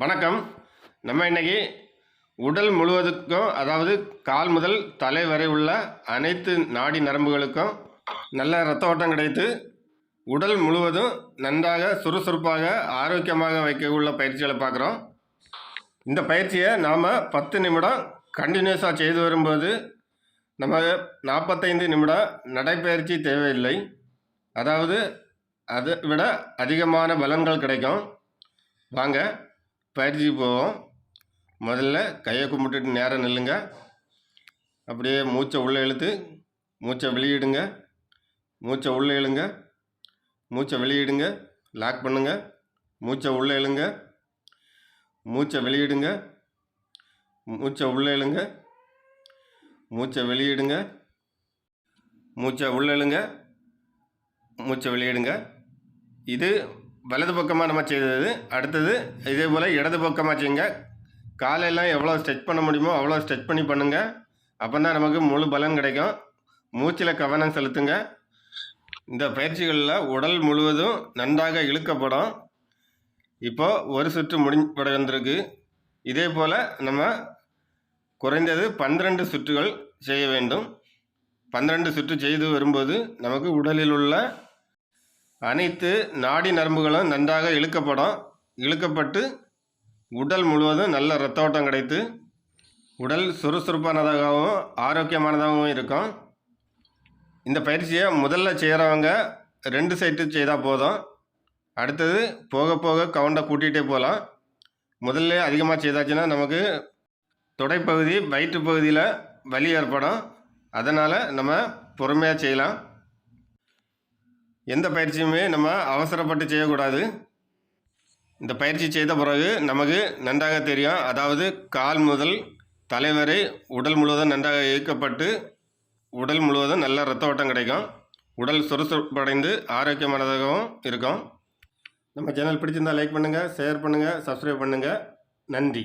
வணக்கம். நம்ம இன்னைக்கு உடல் முழுவதுக்கும் அதாவது கால் முதல் தலை வரை உள்ள அனைத்து நாடி நரம்புகளுக்கும் நல்ல ரத்த ஓட்டம் கிடைத்து உடல் முழுவதும் நன்றாக சுறுசுறுப்பாக ஆரோக்கியமாக வைக்க உள்ள பயிற்சிகளை பார்க்குறோம். இந்த பயிற்சியை நாம் பத்து நிமிடம் கண்டினியூஸாக செய்து வரும்போது நம்ம நாற்பத்தைந்து நிமிடம் நடைப்பயிற்சி தேவையில்லை. அதாவது அதை விட அதிகமான பலன்கள் கிடைக்கும். வாங்க பயிற்சி போவோம். முதல்ல கையை கும்பிட்டுட்டு நேரம் நில்லுங்க. அப்படியே மூச்சை உள்ளே இழுத்து மூச்சை வெளியிடுங்க. மூச்சை உள்ளே இழுங்க. மூச்சை வெளியிடுங்க. லாக் பண்ணுங்க. மூச்சை உள்ளே இழுங்க. மூச்சை வெளியிடுங்க. மூச்சை உள்ளே இழுங்க. மூச்சை வெளியிடுங்க. மூச்சை உள்ளே இழுங்க. மூச்சை வெளியிடுங்க. இது வலது பக்கமாக நம்ம செய்தது அடுத்தது இதே போல் இடது பக்கமாக செய்யுங்க. காலையெல்லாம் எவ்வளோ ஸ்ட்ரெச் பண்ண முடியுமோ அவ்வளோ ஸ்ட்ரெச் பண்ணி பண்ணுங்கள் அப்போ தான் நமக்கு முழு பலன் கிடைக்கும். மூச்சில் கவனம் செலுத்துங்க. இந்த பயிற்சிகளில் உடல் முழுவதும் நன்றாக இழுக்கப்படும். இப்போ ஒரு சுற்று முடிப்பட வந்திருக்கு இதே போல் நம்ம குறைந்தது பன்னிரண்டு சுற்றுகள் செய்ய வேண்டும். பன்னிரண்டு சுற்று செய்து வரும்போது நமக்கு உடலில் உள்ள அனைத்து நாடி நரம்புகளும் நன்றாக இழுக்கப்படும். இழுக்கப்பட்டு உடல் முழுவதும் நல்ல ரத்த ஓட்டம் கிடைத்து உடல் சுறுசுறுப்பானதாகவும் ஆரோக்கியமானதாகவும் இருக்கும். இந்த பயிற்சியை முதல்ல செய்கிறவங்க ரெண்டு சைட்டு செய்தால் போதும். அடுத்தது போக போக கவுண்டை கூட்டிகிட்டே போகலாம். முதல்ல அதிகமாக செய்தாச்சுன்னா நமக்கு தொடைப்பகுதி வயிற்று பகுதியில் வலி ஏற்படும். அதனால் நம்ம பொறுமையாக செய்யலாம். எந்த பயிற்சியுமே நம்ம அவசரப்பட்டு செய்யக்கூடாது. இந்த பயிற்சி செய்த பிறகு நமக்கு நன்றாக தெரியும். அதாவது கால் முதல் தலைவரை உடல் முழுவதும் நன்றாக இயக்கப்பட்டு உடல் முழுவதும் நல்ல ரத்த ஓட்டம் கிடைக்கும். உடல் சுறுசுறுப்படைந்து ஆரோக்கியமானதாகவும் இருக்கும். நம்ம சேனல் பிடிச்சிருந்தால் லைக் பண்ணுங்கள் ஷேர் பண்ணுங்கள் சப்ஸ்கிரைப் பண்ணுங்கள் நன்றி.